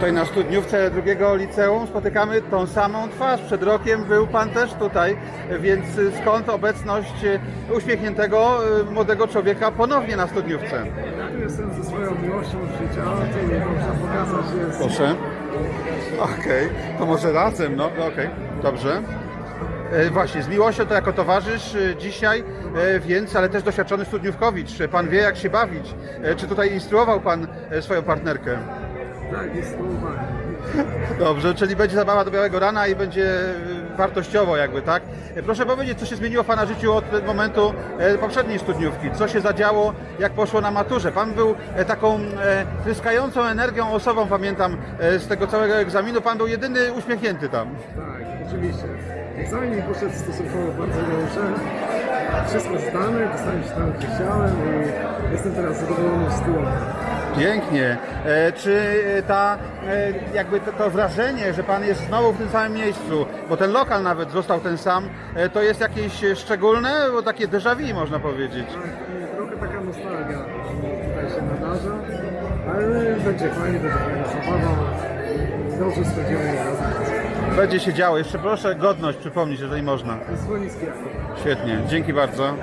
Tutaj na studniówce drugiego liceum spotykamy tą samą twarz. Przed rokiem był Pan też tutaj, więc skąd obecność uśmiechniętego e, młodego człowieka ponownie na studniówce? Ja tu jestem ze swoją miłością życia, to muszę pokazać, że jest Proszę. Okej, to może razem, no okej, dobrze. E, Właśnie, z miłością to jako towarzysz e, dzisiaj, e, więc, ale też doświadczony studniówkowicz. Pan wie jak się bawić. Czy tutaj instruował Pan swoją partnerkę? Tak, jest spróbowanie. Dobrze, czyli będzie zabawa do białego rana i będzie e, wartościowo jakby, tak? E, Proszę powiedzieć, co się zmieniło w Pana życiu od momentu e, poprzedniej studniówki? Co się zadziało, jak poszło na maturze? Pan był e, taką tryskającą energią osobą, pamiętam, z tego całego egzaminu. Pan był jedyny uśmiechnięty tam. Tak, oczywiście. Egzamin mi poszedł stosunkowo bardzo dobrze. Wszystko zdane, dostałem się tam, gdzie chciałem i jestem teraz zadowolony z tyłu. Pięknie. E, Czy ta, e, jakby to, to wrażenie, że Pan jest znowu w tym samym miejscu, bo ten lokal nawet został ten sam, e, to jest jakieś szczególne, bo takie déjà vu można powiedzieć. Tak, i trochę taka nostalgia tutaj się nadarza, ale będzie fajnie, będzie fajna zabawa. Dobrze spędzimy. Będzie się działo. Jeszcze proszę godność przypomnieć, jeżeli można. Dzwoniski. Świetnie, dzięki bardzo.